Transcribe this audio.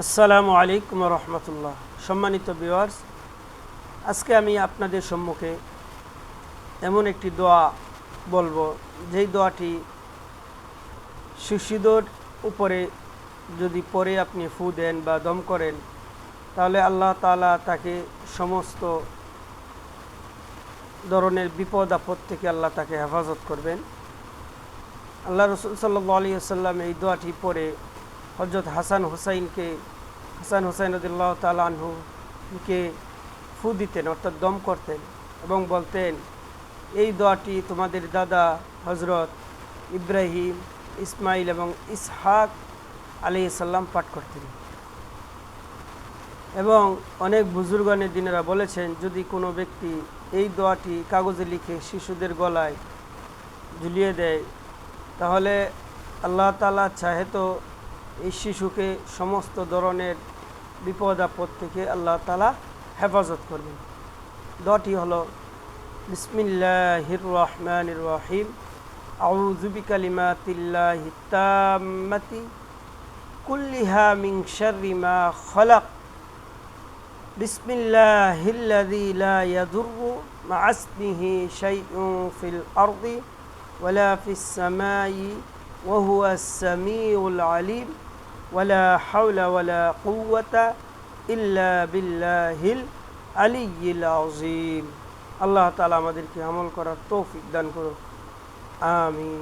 আসসালামু আলাইকুম রহমতুল্লাহ। সম্মানিত ভিউয়ার্স, আজকে আমি আপনাদের সম্মুখে এমন একটি দোয়া বলব, যেই দোয়াটি শিশুদের উপরে যদি পরে আপনি ফু দেন বা দম করেন, তাহলে আল্লাহ তাআলা তাকে সমস্ত ধরনের বিপদ, আপদ থেকে আল্লাহ তাকে হেফাজত করবেন। আল্লাহ রসুল সাল্লাহ আলী আসাল্লাম এই দোয়াটি পরে হজরত হাসান হুসাইনকে, হাসান হুসাইন রদুল্লাহ তালহুকে ফু দিতেন, অর্থাৎ দম করতেন এবং বলতেন, এই দোয়াটি তোমাদের দাদা হজরত ইব্রাহিম, ইসমাইল এবং ইসহাক আলী সাল্লাম পাঠ করতেন। এবং অনেক বুজুর্গানের দিনেরা বলেছেন, যদি কোনো ব্যক্তি এই দোয়াটি কাগজে লিখে শিশুদের গলায় ঝুলিয়ে দেয়, তাহলে আল্লাহ তালা চাহে তো এই শিশুকে সমস্ত ধরনের বিপদ আপদ থেকে আল্লাহ তালা হেফাজত করবেন। দটি হলো, বিসমিল্লাহির রহমানির রহিম। আউযু বিকালিমাতিল্লাহি তাম্মাতি, কুল্লিহা মা খলাক। বিসমিল্লাহিল্লাযী লা ইয়াদুররু মা ইসমিহি শাইউন ফিল আরদি ওয়ালা ফিস ওয়া হুয়াস সামিউল আলিম ওয়ালা হাওলা ওয়ালা কুওয়াতা ইল্লা বিল্লাহিল আলিয়্যিল আযীম আল্লাহ তাআলা আমাদেরকে আমল করার তৌফিক দান করুন আমিন